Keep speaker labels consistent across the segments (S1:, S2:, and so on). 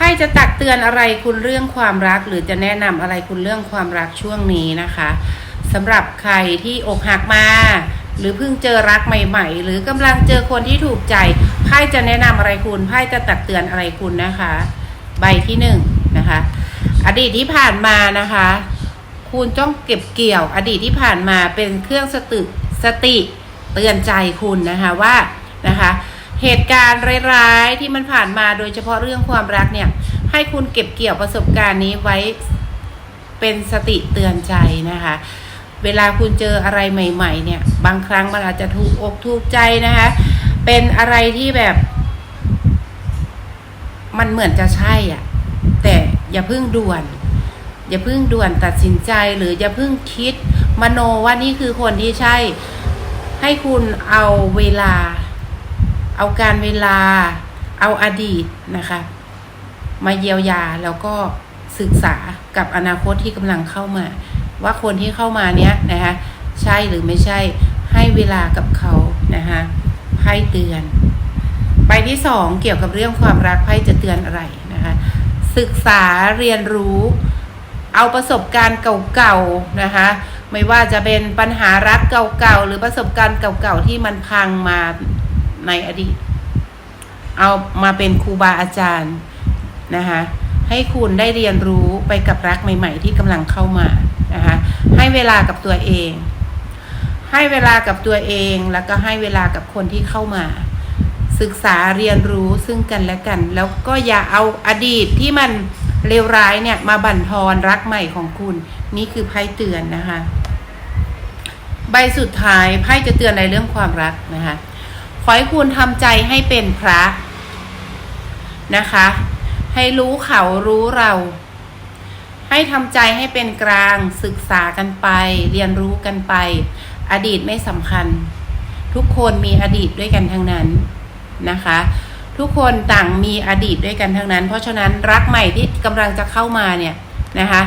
S1: ไพ่จะตักเตือนอะไรคุณเรื่องความรัก หรือจะแนะนำอะไรคุณเรื่องความรักช่วงนี้นะคะสำหรับใครที่อกหักมา หรือเพิ่งเจอรักใหม่ ๆ หรือกำลังเจอคนที่ถูกใจไพ่จะแนะนำอะไรคุณไพ่จะตักเตือนอะไรคุณนะคะ ใบที่หนึ่งนะคะ อดีตที่ผ่านมานะคะ คุณต้องเก็บเกี่ยว อดีตที่ผ่านมาเป็นเครื่องสติสติเตือนใจคุณนะคะว่านะคะ เหตุการณ์ร้ายๆที่มันผ่านมาโดยเฉพาะเรื่องความรักเนี่ย ให้คุณเก็บเกี่ยวประสบการณ์นี้ไว้เป็นสติเตือนใจนะคะ เวลาคุณเจออะไรใหม่ ๆ เนี่ย บางครั้งมันอาจจะถูกอกถูกใจนะคะ เป็นอะไรที่แบบ มันเหมือนจะใช่อะ แต่อย่าเพิ่งด่วน อย่าเพิ่งด่วนตัดสินใจหรืออย่าเพิ่งคิด มโนว่านี่คือคนที่ใช่ ให้คุณเอาเวลา เอาการเวลา เอาอดีตนะคะ มาเยียวยาแล้วก็ศึกษากับอนาคตที่กำลังเข้ามา ว่าคนที่เข้ามาเนี้ยนะคะใช่หรือไม่ใช่ให้เวลากับเขานะคะให้เตือนใบที่สองเกี่ยวกับเรื่องความรักไพ่จะเตือนอะไรนะคะศึกษาเรียนรู้ เอาประสบการณ์เก่าๆนะคะไม่ว่าจะเป็นปัญหารักเก่าๆหรือประสบการณ์เก่าๆที่มันพังมา ในอดีต เอามาเป็นครูบาอาจารย์นะคะให้คุณได้เรียนรู้ไปกับรักใหม่ ๆ ที่กำลังเข้ามานะคะให้เวลากับตัวเอง ให้เวลากับตัวเองแล้วก็ให้เวลากับคนที่เข้ามา ศึกษาเรียนรู้ซึ่งกันและกัน แล้วก็อย่าเอาอดีตที่มันเลวร้ายเนี่ยมาบั่นทอนรักใหม่ของคุณ นี่คือไพ่เตือนนะคะ ใบสุดท้ายไพ่จะเตือนในเรื่องความรักนะคะ ขอให้คุณทำใจให้เป็นพระนะคะ ให้รู้เขารู้เรา ให้ทำใจให้เป็นกลางศึกษากันไป เรียนรู้กันไป อดีตไม่สำคัญ ทุกคนมีอดีตด้วยกันทั้งนั้นนะคะ ทุกคนต่างมีอดีตด้วยกันทั้งนั้น เพราะฉะนั้นรักใหม่ที่กำลังจะเข้ามาเนี่ยนะคะ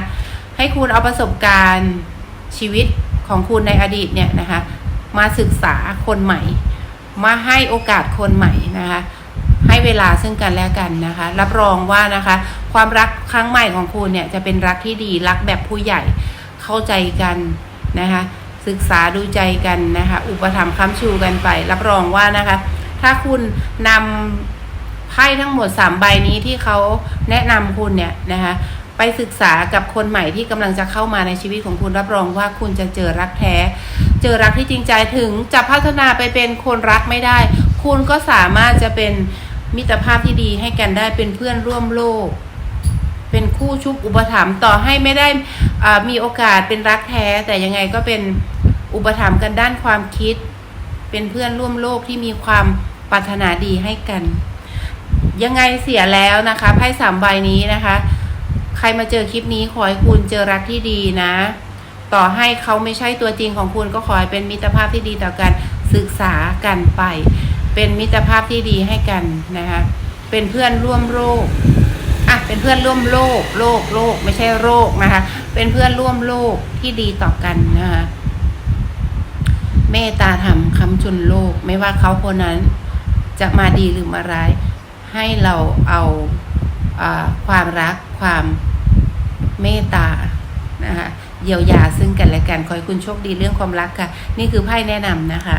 S1: ให้คุณเอาประสบการณ์ชีวิตของคุณในอดีตเนี่ยนะคะ มาศึกษาคนใหม่ มาให้โอกาสคนใหม่นะคะ ให้เวลาซึ่งกันและกันนะคะ รับรองว่านะคะ ความรักครั้งใหม่ของคุณเนี่ยจะเป็นรักที่ดีรักแบบผู้ใหญ่เข้าใจกันนะคะ ศึกษาดูใจกันนะคะ อุปถัมภ์ค้ำชูกันไป รับรองว่านะคะ ถ้าคุณนำไพ่ทั้งหมดสามใบนี้ที่เขาแนะนำคุณเนี่ยนะคะไปศึกษากับคนใหม่ที่กำลังจะเข้ามาในชีวิตของคุณรับรองว่าคุณจะเจอรักแท้ เจอรักที่จริงใจถึงจะพัฒนาไปเป็นคนรักไม่ได้ คุณก็สามารถจะเป็นมิตรภาพที่ดีให้กันได้เป็นเพื่อนร่วมโลก เป็นคู่ชุบอุปถัมภ์ต่อให้ไม่ได้อ่ามีโอกาสเป็นรักแท้ แต่ยังไงก็เป็นอุปถัมภ์กันด้านความคิด เป็นเพื่อนร่วมโลกที่มีความปรารถนาดีให้กัน ยังไงเสียแล้วนะคะไพ่สามใบนี้นะคะ ใครมาเจอคลิปนี้ขอให้คุณเจอรักที่ดีนะ ต่อให้เขาไม่ใช่ตัวจริงของคุณก็ขอให้เป็นมิตรภาพที่ดีต่อกันศึกษากันไป เป็นมิตรภาพที่ดีให้กันนะคะเป็นเพื่อนร่วมโลกอะเป็นเพื่อนร่วมโลกโลกโลกไม่ใช่โรคนะคะเป็นเพื่อนร่วมโลกที่ดีต่อกันนะคะเมตตาธรรมคำจุนโลก ไม่ว่าเขาคนนั้นจะมาดีหรือมาร้าย ให้เราเอาอาความรักความเมตตานะคะ เยียวยาซึ่งกันและกันขอให้คุณโชคดีเรื่องความรักค่ะ นี่คือไพ่แนะนำนะคะ